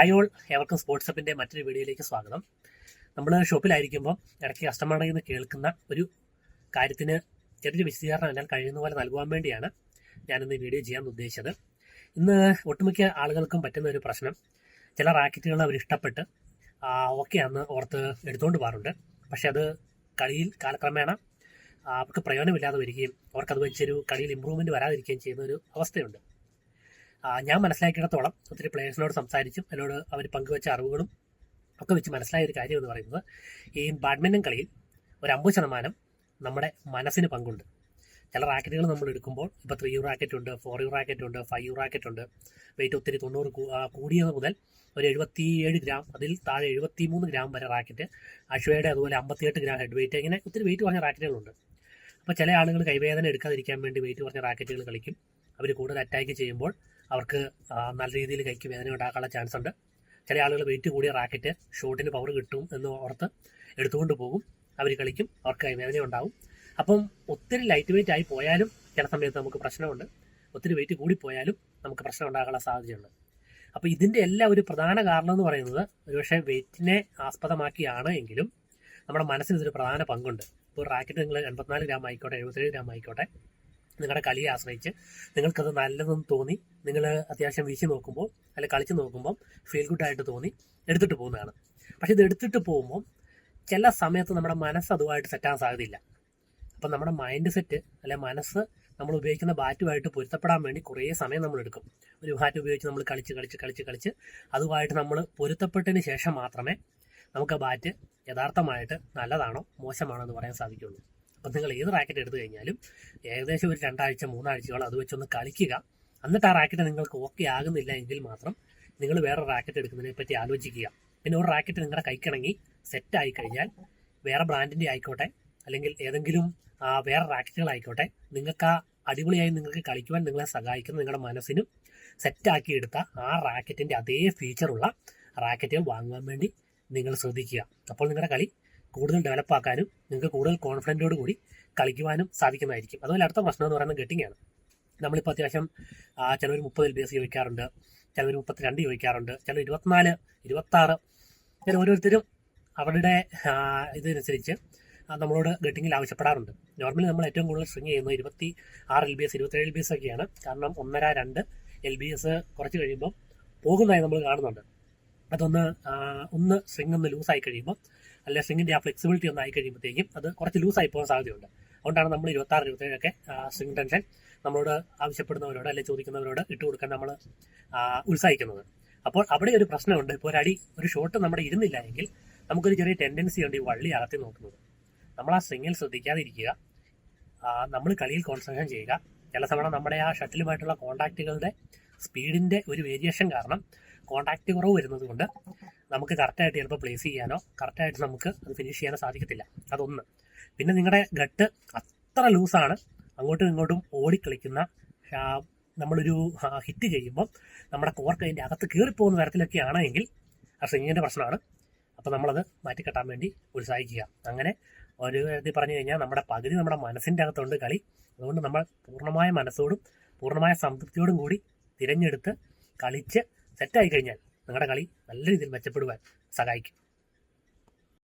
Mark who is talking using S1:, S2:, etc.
S1: Hi all ഏവർക്കും sports അപ്പിന്റെ മറ്റൊരു വീഡിയോയിലേക്ക് സ്വാഗതം. നമ്മൾ ഷോപ്പിലായിരിക്കുമ്പോൾ ഇടയ്ക്ക് കസ്റ്റമറുടെ നിന്ന് കേൾക്കുന്ന ഒരു കാര്യത്തിന് ചെറിയൊരു വിശദീകരണം എന്നാൽ കഴിയുന്ന പോലെ നൽകുവാൻ വേണ്ടിയാണ് ഞാനിന്ന് വീഡിയോ ചെയ്യാൻ ഉദ്ദേശിച്ചത്. ഇന്ന് ഒട്ടുമിക്ക ആളുകൾക്കും പറ്റുന്ന ഒരു പ്രശ്നം. ചില റാക്കറ്റുകൾ അവർ ഇഷ്ടപ്പെട്ട് ഓക്കെ അന്ന് ഓർത്ത് എടുത്തുകൊണ്ട് പോകാറുണ്ട്. പക്ഷെ അത് കളിയിൽ കാലക്രമേണ അവർക്ക് പ്രയോജനമില്ലാതെ വരികയും അവർക്കത് വെച്ചൊരു കളിയിൽ ഇമ്പ്രൂവ്മെന്റ് വരാതിരിക്കുകയും ചെയ്യുന്ന ഒരു അവസ്ഥയുണ്ട്. ഞാൻ മനസ്സിലാക്കിയിടത്തോളം ഒത്തിരി പ്ലേയേഴ്സിനോട് സംസാരിച്ചും എന്നോട് അവർ പങ്കുവച്ച അറിവുകളും ഒക്കെ വെച്ച് മനസ്സിലായ ഒരു കാര്യം എന്ന് പറയുന്നത് ഈ ബാഡ്മിന്റൺ കളിയിൽ ഒരു അമ്പത് ശതമാനം നമ്മുടെ മനസ്സിന് പങ്കുണ്ട്. ചില റാക്കറ്റുകൾ നമ്മൾ എടുക്കുമ്പോൾ ഇപ്പോൾ ത്രീ യു റാക്കറ്റ് ഉണ്ട് ഫോർ യു റാക്കറ്റ് ഉണ്ട് ഫൈവ് യു റാക്കറ്റ് ഉണ്ട് വെയിറ്റ് ഒത്തിരി തൊണ്ണൂറ് കൂടിയത് മുതൽ ഒരു എഴുപത്തി ഏഴ് ഗ്രാം അതിൽ താഴെ എഴുപത്തി മൂന്ന് ഗ്രാം വരെ റാക്കറ്റ് അശ്വയുടെ അതുപോലെ അമ്പത്തിയെട്ട് ഗ്രാം ഹെഡ് വെയിറ്റ് ഇങ്ങനെ ഒത്തിരി വെയിറ്റ് കുറഞ്ഞ റാക്കറ്റുകളുണ്ട് അപ്പോൾ ചില ആളുകൾ കൈവേദന എടുക്കാതിരിക്കാൻ വേണ്ടി വെയിറ്റ് കുറഞ്ഞ റാക്കറ്റുകൾ കളിക്കും. അവർ കൂടുതൽ അറ്റാക്ക് ചെയ്യുമ്പോൾ അവർക്ക് നല്ല രീതിയിൽ കൈക്ക് വേദന ഉണ്ടാക്കാനുള്ള ചാൻസ് ഉണ്ട്. ചില ആളുകൾ വെയിറ്റ് കൂടിയ റാക്കറ്റ് ഷോട്ടിന് പവർ കിട്ടും എന്ന് ഓർത്ത് എടുത്തുകൊണ്ട് പോകും. അവർ കളിക്കും. അവർക്ക് വേദന ഉണ്ടാവും. അപ്പം ഒത്തിരി ലൈറ്റ് വെയിറ്റ് ആയി പോയാലും ചില സമയത്ത് നമുക്ക് പ്രശ്നമുണ്ട്. ഒത്തിരി വെയിറ്റ് കൂടി പോയാലും നമുക്ക് പ്രശ്നം ഉണ്ടാകാനുള്ള സാധ്യതയുണ്ട്. അപ്പോൾ ഇതിന്റെ എല്ലാം ഒരു പ്രധാന കാരണം എന്ന് പറയുന്നത് ഒരുപക്ഷെ വെയിറ്റിനെ ആസ്പദമാക്കിയാണ് എങ്കിലും നമ്മുടെ മനസ്സിന് ഇതൊരു പ്രധാന പങ്കുണ്ട്. ഇപ്പോൾ റാക്കറ്റ് നിങ്ങൾ എൺപത്തിനാല് ഗ്രാം ആയിക്കോട്ടെ എഴുപത്തേഴ് ഗ്രാം ആയിക്കോട്ടെ നിങ്ങളുടെ കളിയെ ആശ്രയിച്ച് നിങ്ങൾക്കത് നല്ലതെന്ന് തോന്നി നിങ്ങൾ അത്യാവശ്യം വീശി നോക്കുമ്പോൾ അല്ലെ കളിച്ച് നോക്കുമ്പോൾ ഫീൽ ഗുഡ് ആയിട്ട് തോന്നി എടുത്തിട്ട് പോകുന്നതാണ്. പക്ഷെ ഇത് എടുത്തിട്ട് പോകുമ്പോൾ ചില സമയത്ത് നമ്മുടെ മനസ്സ് അതുമായിട്ട് സെറ്റാൻ സാധ്യതയില്ല. അപ്പം നമ്മുടെ മൈൻഡ് സെറ്റ് അല്ലെ മനസ്സ് നമ്മൾ ഉപയോഗിക്കുന്ന ബാറ്റുമായിട്ട് പൊരുത്തപ്പെടാൻ വേണ്ടി കുറേ സമയം നമ്മൾ എടുക്കും. ഒരു ബാറ്റ് ഉപയോഗിച്ച് നമ്മൾ കളിച്ച് കളിച്ച് കളിച്ച് കളിച്ച് അതുമായിട്ട് നമ്മൾ പൊരുത്തപ്പെട്ടതിന് ശേഷം മാത്രമേ നമുക്ക് ആ ബാറ്റ് യഥാർത്ഥമായിട്ട് നല്ലതാണോ മോശമാണോ എന്ന് പറയാൻ സാധിക്കുള്ളൂ അപ്പം നിങ്ങൾ ഏത് റാക്കറ്റ് എടുത്തു കഴിഞ്ഞാലും ഏകദേശം ഒരു രണ്ടാഴ്ച മൂന്നാഴ്ചയോളം അത് വെച്ചൊന്ന് കളിക്കുക. എന്നിട്ട് ആ റാക്കറ്റ് നിങ്ങൾക്ക് ഓക്കെ ആകുന്നില്ല എങ്കിൽ മാത്രം നിങ്ങൾ വേറെ റാക്കറ്റ് എടുക്കുന്നതിനെ പറ്റി ആലോചിക്കുക. പിന്നെ ഒരു റാക്കറ്റ് നിങ്ങളുടെ കൈക്കിണങ്ങി സെറ്റ് ആയി കഴിഞ്ഞാൽ വേറെ ബ്രാൻഡിന്റെ ആയിക്കോട്ടെ അല്ലെങ്കിൽ ഏതെങ്കിലും വേറെ റാക്കറ്റുകളായിക്കോട്ടെ നിങ്ങൾക്ക് ആ അടിപൊളിയായി നിങ്ങൾക്ക് കളിക്കുവാൻ നിങ്ങളെ സഹായിക്കുന്ന നിങ്ങളുടെ മനസ്സിനും സെറ്റാക്കി എടുത്ത ആ റാക്കറ്റിന്റെ അതേ ഫീച്ചറുള്ള റാക്കറ്റുകൾ വാങ്ങുവാൻ വേണ്ടി നിങ്ങൾ ശ്രദ്ധിക്കുക. അപ്പോൾ നിങ്ങളുടെ കളി കൂടുതൽ ഡെവലപ്പ് ആക്കാനും നിങ്ങൾക്ക് കൂടുതൽ കോൺഫിഡന്റോട് കൂടി കളിക്കുവാനും സാധിക്കുന്നതായിരിക്കും. അതുപോലെ അടുത്ത പ്രശ്നം എന്ന് പറയുന്നത് ഗെറ്റിംഗ് ആണ്. നമ്മളിപ്പോൾ അത്യാവശ്യം ചിലവർ മുപ്പത് എൽ ബി എസ് ചോദിക്കാറുണ്ട് ചിലവർ മുപ്പത്തിരണ്ട് ചോദിക്കാറുണ്ട് ചിലർ ഇരുപത്തിനാല് ഇരുപത്താറ് അങ്ങനെ ഓരോരുത്തരും അവരുടെ ഇതനുസരിച്ച് നമ്മളോട് ഗട്ടിങ്ങിൽ ആവശ്യപ്പെടാറുണ്ട്. നോർമലി നമ്മൾ ഏറ്റവും കൂടുതൽ സ്ട്രിങ് ചെയ്യുന്നത് ഇരുപത്തി ആറ് എൽ ബി എസ് ഇരുപത്തേഴ് എൽ ബി എസ് ഒക്കെയാണ്. കാരണം ഒന്നര രണ്ട് എൽ ബി എസ് കുറച്ച് കഴിയുമ്പോൾ പോകുന്നതായി നമ്മൾ കാണുന്നുണ്ട്. അതൊന്ന് ഒന്ന് സ്ട്രിങ് ഒന്ന് ലൂസായി കഴിയുമ്പോൾ അല്ല സ്ട്രിങ്ങിന്റെ ആ ഫ്ലെക്സിബിലിറ്റി ഒന്ന് ആയി കഴിയുമ്പോഴത്തേക്കും അത് കുറച്ച് ലൂസായി പോകാൻ സാധ്യതയുണ്ട്. അതുകൊണ്ടാണ് നമ്മൾ ഇരുപത്തി ആറ് ഇരുപത്തേഴൊക്കെ സ്ട്രിങ് ടെൻഷൻ നമ്മളോട് ആവശ്യപ്പെടുന്നവരോട് അല്ലെങ്കിൽ ചോദിക്കുന്നവരോട് ഇട്ട് കൊടുക്കാൻ നമ്മൾ ഉത്സാഹിക്കുന്നത്. അപ്പോൾ അവിടെ ഒരു പ്രശ്നമുണ്ട്. ഇപ്പോൾ ഒരടി ഒരു ഷോട്ട് നമ്മുടെ ഇരുന്നില്ല എങ്കിൽ നമുക്കൊരു ചെറിയ ടെൻഡൻസി ഉണ്ട് ഈ വള്ളി അകത്തി നോക്കുന്നത്. നമ്മൾ ആ സ്ട്രിങ്ങിൽ ശ്രദ്ധിക്കാതിരിക്കുക. നമ്മൾ കളിയിൽ കോൺസെൻട്രേഷൻ ചെയ്യുക. ചില തവണ നമ്മുടെ ആ ഷട്ടിലുമായിട്ടുള്ള കോൺടാക്റ്റുകളുടെ സ്പീഡിന്റെ ഒരു വേരിയേഷൻ കാരണം കോൺടാക്റ്റ് കുറവ് വരുന്നത് കൊണ്ട് നമുക്ക് കറക്റ്റായിട്ട് ചിലപ്പോൾ പ്ലേസ് ചെയ്യാനോ കറക്റ്റായിട്ട് നമുക്ക് അത് ഫിനിഷ് ചെയ്യാനോ സാധിക്കത്തില്ല. അതൊന്ന്. പിന്നെ നിങ്ങളുടെ ഗട്ട് അത്ര ലൂസാണ് അങ്ങോട്ടും ഇങ്ങോട്ടും ഓടിക്കളിക്കുന്ന നമ്മളൊരു ഹിറ്റ് ചെയ്യുമ്പോൾ നമ്മുടെ കോർക്ക് അതിന്റെ അകത്ത് കീറിപ്പോകുന്ന തരത്തിലൊക്കെ ആണെങ്കിൽ ആ സ്ട്രിങ്ങിന്റെ പ്രശ്നമാണ്. അപ്പോൾ നമ്മളത് മാറ്റിക്കെട്ടാൻ വേണ്ടി ഉത്സാഹിക്കുക. അങ്ങനെ ഒരു തരത്തിൽ പറഞ്ഞു കഴിഞ്ഞാൽ നമ്മുടെ പകുതി നമ്മുടെ മനസ്സിന്റെ അകത്തുണ്ട് കളി. അതുകൊണ്ട് നമ്മൾ പൂർണമായ മനസ്സോടും പൂർണമായ സംതൃപ്തിയോടും കൂടി തിരഞ്ഞെടുത്ത് കളിച്ച് സെറ്റായി കഴിഞ്ഞാൽ നിങ്ങളുടെ കളി നല്ല രീതിയിൽ മെച്ചപ്പെടുവാൻ സഹായിക്കും.